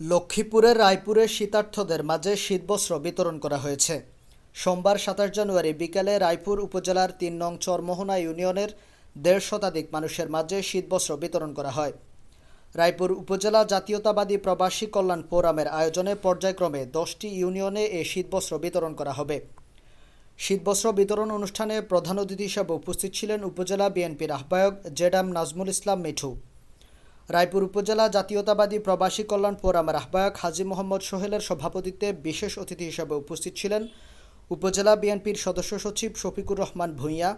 লক্ষ্মীপুরের রায়পুরে শীতার্থদের মাঝে শীতবস্ত্র বিতরণ করা হয়েছে। সোমবার সাতাশ জানুয়ারি বিকেলে রায়পুর উপজেলার তিন নং চরমোহনা ইউনিয়নের দেড় শতাধিক মানুষের মাঝে শীতবস্ত্র বিতরণ করা হয়। রায়পুর উপজেলা জাতীয়তাবাদী প্রবাসী কল্যাণ ফোরামের আয়োজনে পর্যায়ক্রমে দশটি ইউনিয়নে এই শীতবস্ত্র বিতরণ করা হবে। শীতবস্ত্র বিতরণ অনুষ্ঠানে প্রধান অতিথি হিসেবে উপস্থিত ছিলেন উপজেলা বিএনপির আহ্বায়ক জেডাম নাজমুল ইসলাম মিঠু। রায়পুর উপজেলা জাতীয়তাবাদী প্রবাসী কল্যাণ ফোরামের আহ্বায়ক হাজী মোহাম্মদ সোহেলের সভাপতিত্বে বিশেষ অতিথি হিসেবে উপস্থিত ছিলেন উপজেলা বিএনপির সদস্য সচিব শফিকুর রহমান ভূঁইয়া,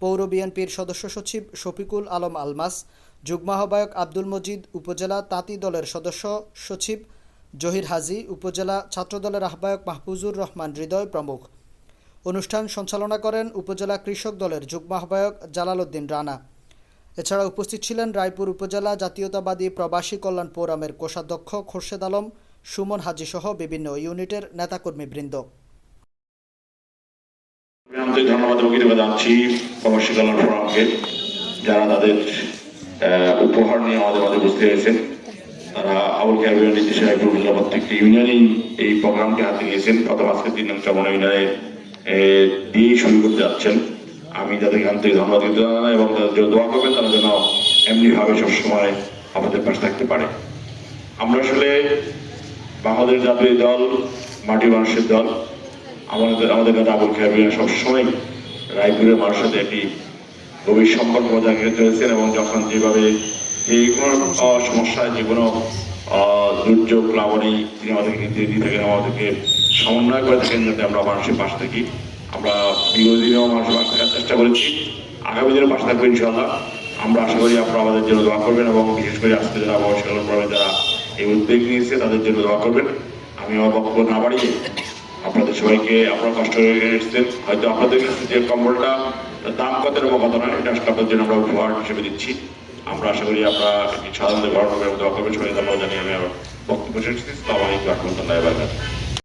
পৌর বিএনপির সদস্য সচিব শফিকুল আলম আলমাস, যুগ্ম আহ্বায়ক আব্দুল মজিদ উপজেলা তাঁতি দলের সদস্য সচিব জহির হাজি, উপজেলা ছাত্রদলের আহ্বায়ক মাহফুজুর রহমান হৃদয় প্রমুখ। অনুষ্ঠান সঞ্চালনা করেন উপজেলা কৃষক দলের যুগ্ম আহ্বায়ক জালাল উদ্দিন রানা। এছাড়া উপস্থিত ছিলেন রায়পুর উপজেলা জাতীয়তাবাদী প্রবাসী কল্যাণ ফোরামের কোষাধ্যক্ষ খোরশেদ আলম, সুমন হাজি সহ বিভিন্ন ইউনিটের নেতাকর্মীবৃন্দ। আমি আন্তরিক ধন্যবাদ জানাচ্ছি প্রবাসী কল্যাণ ফোরামকে, যারা তাদের উপহার নিয়ে আমাদের মাঝে উপস্থিত হয়েছেন। তারা আবুল ক্যাবিনেট নির্দেশে রায়পুর উপজেলা এই প্রোগ্রামটি হাতে নিয়েছেন অথবা আজকে তিন নং চমন ইউনিয়নে শুরু করতে যাচ্ছেন। আমি তাদেরকে আন্তরিক ধন্যবাদ দিতে এবং তাদের জন্য দোয়া করবেন, তারা যেন এমনিভাবে সবসময় আমাদের পাশে থাকতে পারে। আমরা আসলে বাংলাদেশ জাতীয় দল, মাটি মানুষের দল, আমাদের আমাদের কাছে আবুল খেয়াবিয়া সবসময় রায়পুরের মানুষের সাথে একটি গভীর সম্পর্ক বজায় রেখে চলেছেন এবং যখন যেভাবে যে কোনো সমস্যায়, যে কোনো দুর্যোগ লাবণী তিনি আমাদেরকে দিয়ে থাকেন আমাদেরকে সমন্বয় করে থাকেন যাতে আমরা মানুষের পাশে থাকি। আমরা বিগত দিনেও মানুষের পাশে থাকার চেষ্টা করেছি। আগামী দিনে পাশে থাকব ইনশাল্লাহ আমরা আশা করি আপনারা আমাদের জন্য দোয়া করবেন এবং বিশেষ করে আজকে যারা প্রবে যারা এই উদ্যোগ নিয়েছে, তাদের জন্য দোয়া করবেন। আমি আমার বক্তব্য না বাড়িয়ে আপনাদের সবাইকে আপনারা কষ্ট করে এসেছেন। হয়তো আপনাদের কাছে যে কম্বলটা দাম কত এরকম কত নয় এটা আপনাদের জন্য আমরা উপহার হিসেবে দিচ্ছি। আমরা আশা করি আপনারা সাধারণত করবেন এবং দোয়া করবেন। সবাই ধন্যবাদ জানিয়ে আমি আমার বক্তব্য শেষ করছি। তো আমার এই আক্রমণ